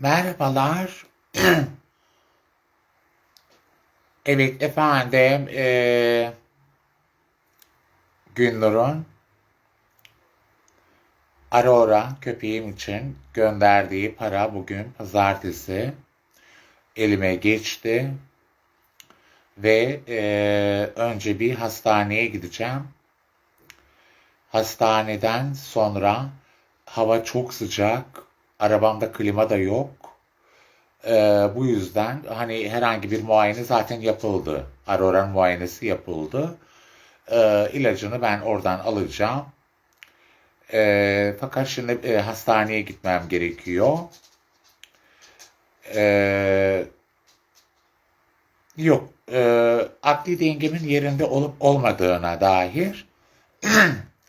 Merhabalar. evet efendim. eee Günnur'un Aurora köpeğim için gönderdiği para bugün pazartesi elime geçti. Ve eee, önce bir hastaneye gideceğim. Hastaneden sonra hava çok sıcak. Arabamda klima da yok. Ee, bu yüzden hani herhangi bir muayene zaten yapıldı. Aurora'nın muayenesi yapıldı. Ee, ilacını ben oradan alacağım. Ee, fakat şimdi e, hastaneye gitmem gerekiyor. Ee, yok, e, akli dengemin yerinde olup olmadığına dair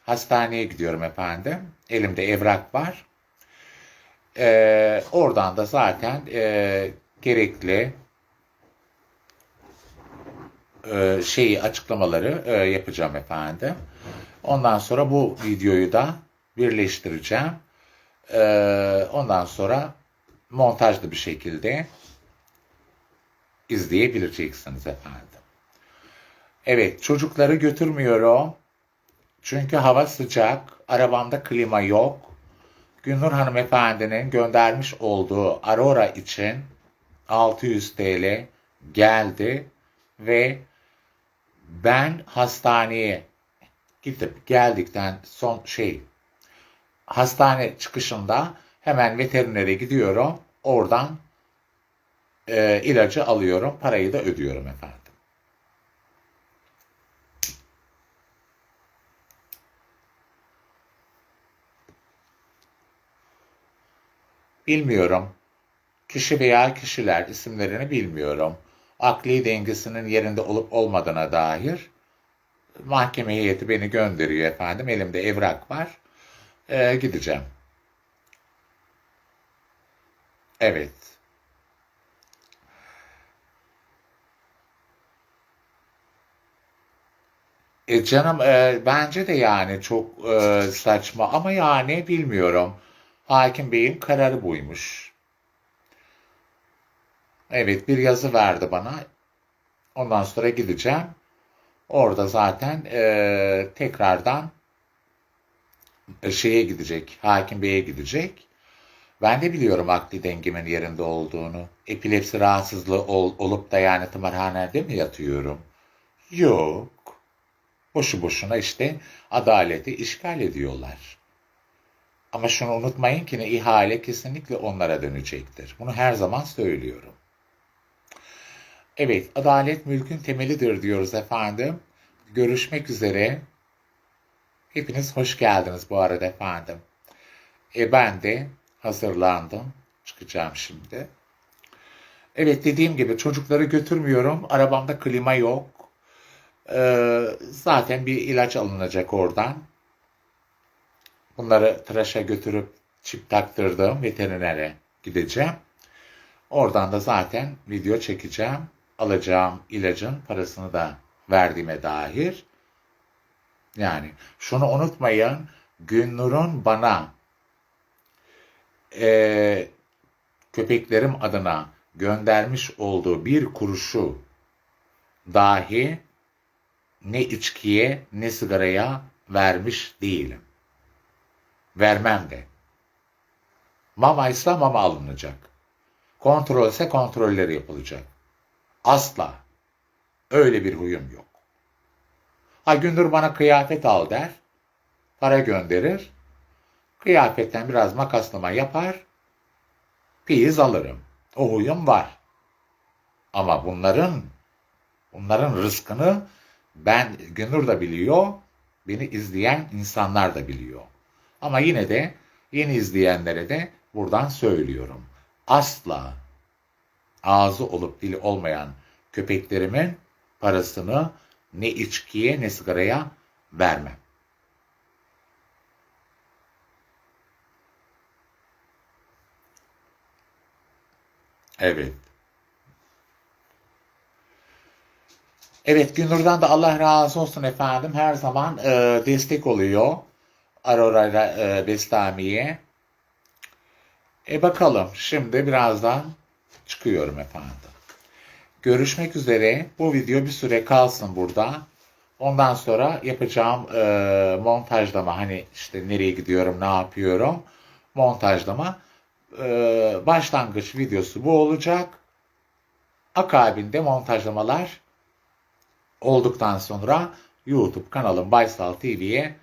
hastaneye gidiyorum efendim. Elimde evrak var. Ee, oradan da zaten e, gerekli e, şeyi açıklamaları e, yapacağım efendim. Ondan sonra bu videoyu da birleştireceğim. Ee, ondan sonra montajlı bir şekilde izleyebileceksiniz efendim. Evet çocukları götürmüyorum. Çünkü hava sıcak. Arabamda klima yok. Günnur hanımefendinin göndermiş olduğu Aurora için 600 TL geldi ve ben hastaneye gidip geldikten son şey hastane çıkışında hemen veterinere gidiyorum. Oradan e, ilacı alıyorum. Parayı da ödüyorum efendim. Bilmiyorum. Kişi veya kişiler isimlerini bilmiyorum. Akli dengesinin yerinde olup olmadığına dair mahkeme heyeti beni gönderiyor efendim. Elimde evrak var. Ee, gideceğim. Evet. E canım e, bence de yani çok e, saçma ama yani bilmiyorum. Hakim Bey'in kararı buymuş. Evet bir yazı verdi bana. Ondan sonra gideceğim. Orada zaten e, tekrardan e, şeye gidecek. Hakim Bey'e gidecek. Ben de biliyorum akli dengemin yerinde olduğunu. Epilepsi rahatsızlığı ol, olup da yani tımarhanede mi yatıyorum? Yok. Boşu boşuna işte adaleti işgal ediyorlar. Ama şunu unutmayın ki ihale kesinlikle onlara dönecektir. Bunu her zaman söylüyorum. Evet, adalet mülkün temelidir diyoruz efendim. Görüşmek üzere. Hepiniz hoş geldiniz bu arada efendim. E ben de hazırlandım. Çıkacağım şimdi. Evet dediğim gibi çocukları götürmüyorum. Arabamda klima yok. Ee, zaten bir ilaç alınacak oradan. Bunları tıraşa götürüp çip taktırdım veterinere gideceğim. Oradan da zaten video çekeceğim. Alacağım ilacın parasını da verdiğime dair. Yani şunu unutmayın. Günnur'un bana e, köpeklerim adına göndermiş olduğu bir kuruşu dahi ne içkiye ne sigaraya vermiş değilim. Vermem de. Mama ise mama alınacak. Kontrol ise kontrolleri yapılacak. Asla. Öyle bir huyum yok. Ha gündür bana kıyafet al der. Para gönderir. Kıyafetten biraz makaslama yapar. Piyiz alırım. O huyum var. Ama bunların bunların rızkını ben Gündür da biliyor, beni izleyen insanlar da biliyor. Ama yine de yeni izleyenlere de buradan söylüyorum. Asla ağzı olup dili olmayan köpeklerimin parasını ne içkiye ne sigaraya vermem. Evet. Evet Günür'den de Allah razı olsun efendim. Her zaman e, destek oluyor. Aurora e, Bestami'ye. E bakalım şimdi birazdan çıkıyorum efendim. Görüşmek üzere. Bu video bir süre kalsın burada. Ondan sonra yapacağım e, montajlama hani işte nereye gidiyorum ne yapıyorum montajlama e, başlangıç videosu bu olacak. Akabinde montajlamalar olduktan sonra YouTube kanalım Baysal TV'ye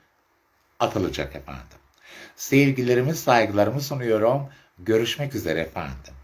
atılacak efendim. Sevgilerimi, saygılarımı sunuyorum. Görüşmek üzere efendim.